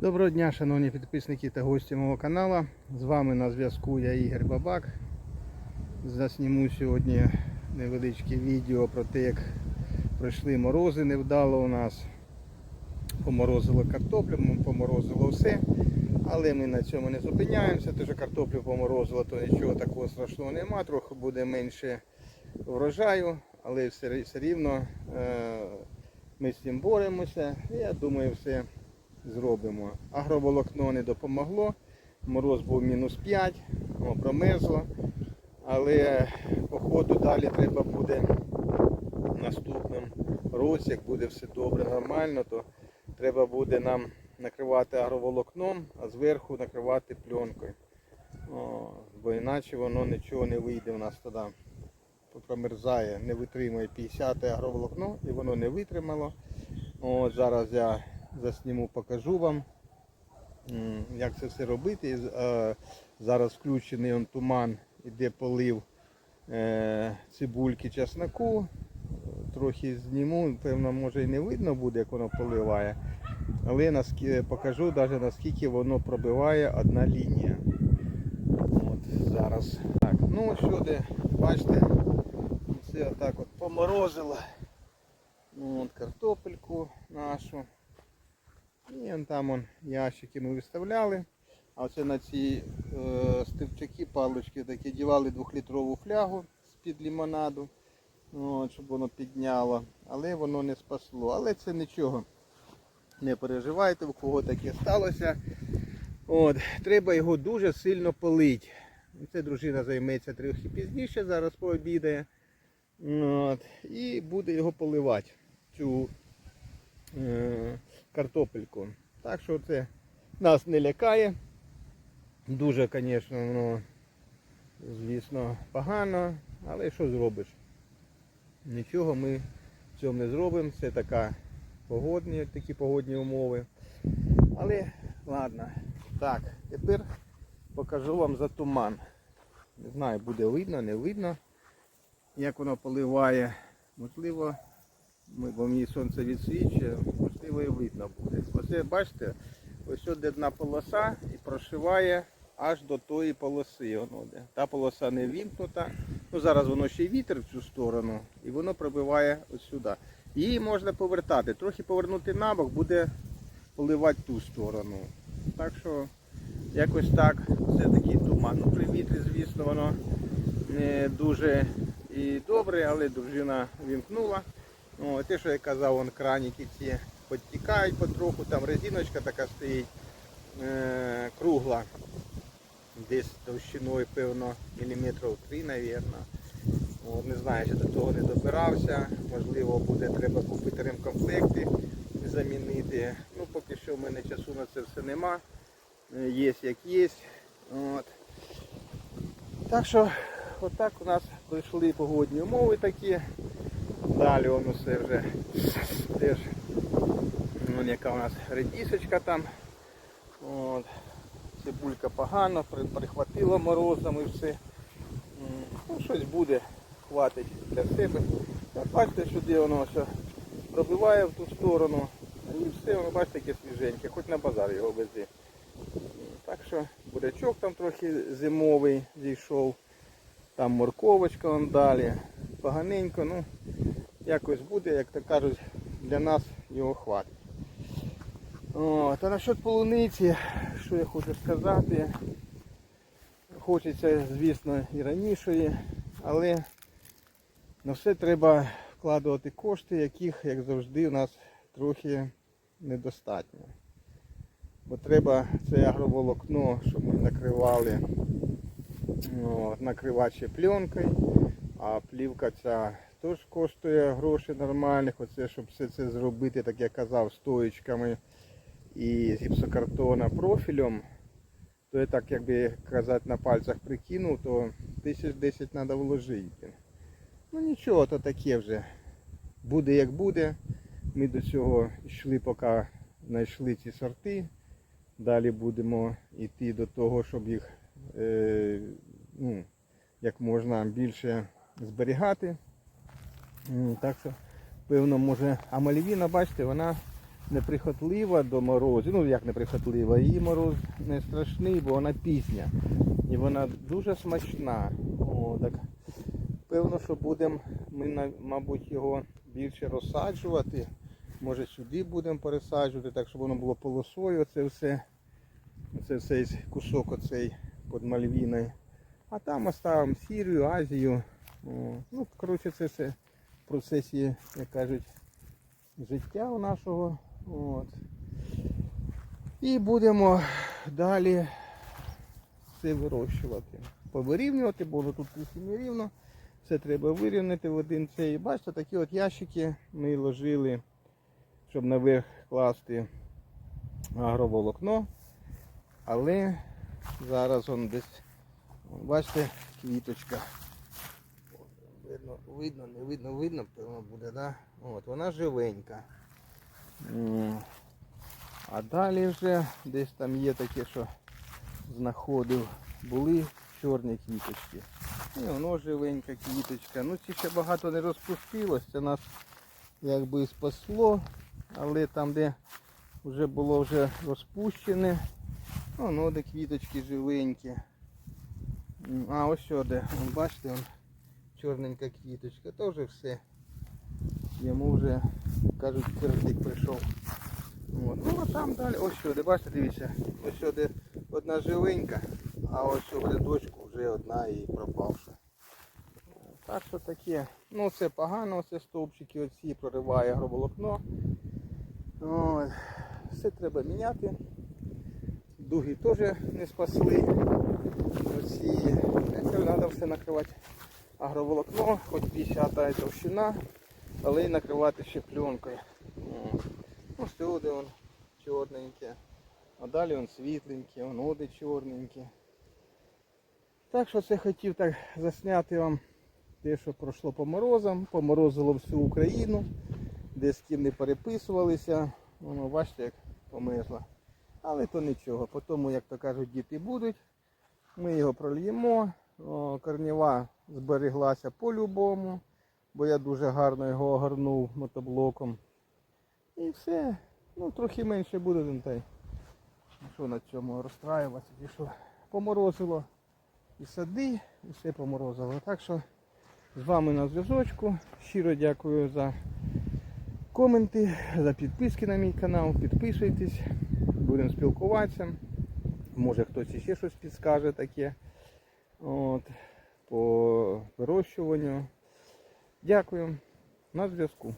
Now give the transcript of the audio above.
Доброго дня, шановні підписники та гості мого каналу. З вами на зв'язку я Ігор Бабак. Засніму сьогодні невеличке відео про те, як пройшли морози невдало у нас. Поморозило картоплю, поморозило все. Але ми на цьому не зупиняємося, тому що картоплю поморозило, то нічого такого страшного нема, трохи буде менше врожаю, але все, все рівно е, ми з цим боремося. Я думаю, все зробимо. Агроволокно не допомогло. Мороз був мінус 5, промерзло. Але походу далі треба буде в наступному році, як буде все добре, нормально, то треба буде нам накривати агроволокном, а зверху накривати пленкою. О, бо іначе воно нічого не вийде у нас тоді. Промерзає, не витримує 50 агроволокно і воно не витримало. От Зараз я засніму, покажу вам, як це все робити. Е, Зараз включений он туман, іде полив е, цибульки чесноку. Трохи зніму, певно, може і не видно буде, як воно поливає. Але наскільки, покажу навіть наскільки воно пробиває одна лінія. От зараз. Так, ну ось сюди, бачите, це отак от поморозило. Ну, от картопельку нашу. І он там он ящики ми виставляли. А оце на ці е, стивчаки, палички такі дівали двохлітрову флягу з-під лимонаду, от, щоб воно підняло. Але воно не спасло. Але це нічого. Не переживайте, у кого таке сталося. От, треба його дуже сильно полити. Це дружина займеться трохи пізніше, зараз пообідає. От, і буде його поливати, цю е, картопельку. Так що це нас не лякає. Дуже, звісно, воно, звісно, погано, але що зробиш? Нічого ми в цьому не зробимо. Це така погодні, такі погодні умови. Але ладно. Так, тепер покажу вам за туман. Не знаю, буде видно, не видно, як воно поливає. Можливо, бо мені сонце відсвічує, можливо видно буде. Оце бачите, ось от одна полоса і прошиває аж до тої полоси. Де. Та полоса не вімкнута. Ну, зараз воно ще й вітер в цю сторону, і воно пробиває ось сюди. Її можна повертати. Трохи повернути на бок, буде поливати ту сторону. Так що якось так. Це такий туман. Ну, при вітрі, звісно, воно не дуже і добре, але дружина вімкнула. О, те, що я казав, вон краніки ці підтікають потроху, там резиночка така стоїть е- кругла. Десь товщиною, певно, міліметрів 3, мабуть. Не знаю, чи до того не добирався. Можливо, буде треба купити ремкомплекти, замінити. Ну, поки що в мене часу на це все нема. Е, Є як є. От. Так що, отак у нас пройшли погодні умови такі. Далі воно все вже теж вон яка у нас редісочка там. От. Цибулька погано, при- прихватила морозом і все. Ну, щось буде, хватить для себе. Бачите, сюди воно все пробиває в ту сторону. І все, воно бачите, яке свіженьке, хоч на базар його вези. Так що бурячок там трохи зимовий зійшов. Там морковочка вон далі. Поганенько, ну якось буде, як то кажуть, для нас його хватить. О, та насчет полуниці, що я хочу сказати. Хочеться, звісно, і раніше, але на все треба вкладувати кошти, яких, як завжди, у нас трохи недостатньо. Бо треба це агроволокно, щоб ми накривали, накривати ще пленкою, а плівка ця теж коштує гроші нормальних. Оце, щоб все це зробити, так я казав, стоїчками і з гіпсокартона профілем, то я так, якби казати, на пальцях прикинув, то тисяч 10 треба вложити. Ну нічого, то таке вже. Буде як буде. Ми до цього йшли, поки знайшли ці сорти. Далі будемо йти до того, щоб їх е, ну, як можна більше зберігати. Так що, певно, може, а малівіна, бачите, вона неприхотлива до морозів. Ну як неприхотлива, її мороз не страшний, бо вона пісня. І вона дуже смачна. О, так. Певно, що будемо ми, мабуть, його більше розсаджувати. Може сюди будемо пересаджувати, так щоб воно було полосою, оце все. Оце цей кусок оцей під Мальвіною. А там оставимо Сірію, Азію. Ну, коротше, це все в процесі, як кажуть, життя у нашого. От. І будемо далі це вирощувати. Повирівнювати, бо тут не рівно. Все треба вирівняти в один цей. Бачите, такі от ящики ми ложили, щоб наверх класти агроволокно. Але зараз он десь, бачите, квіточка. Видно, видно, не видно, видно, певно буде, да? От, вона живенька. А далі вже десь там є таке, що знаходив, були чорні квіточки. І воно живенька квіточка. Ну ці ще багато не розпустилось, це нас якби і спасло, але там, де вже було вже розпущене, воно де квіточки живенькі. А ось сюди, вон, бачите, чорненька квіточка, то все. Йому вже, кажуть, кирдик прийшов. От. Ну а там далі, ось сюди, бачите, дивіться, ось сюди одна живенька, а ось у рядочку вже одна і пропавша. Так що таке. Ну це погано, це стовпчики оці прориває агроволокно. От. Все треба міняти. Дуги теж не спасли. Оці. Треба все накривати агроволокно, хоч 50 товщина, але й накривати ще пленкою. Ну, сюди он чорненьке. А далі он світленьке, он оди чорненькі. Так що це хотів так засняти вам те, що пройшло по морозам, поморозило всю Україну, де з ким не переписувалися. Воно бачите, як померзло. Але то нічого. По тому, як то кажуть, діти будуть. Ми його прольємо. Корнева збереглася по-любому, бо я дуже гарно його огорнув мотоблоком. І все. Ну, трохи менше буде, ну, та й що на цьому розстраюватися, що поморозило і сади, і все поморозило. Так що з вами на зв'язочку. Щиро дякую за коменти, за підписки на мій канал. Підписуйтесь, будемо спілкуватися. Може хтось ще щось підскаже таке. От, по вирощуванню. Дякую. На зв'язку.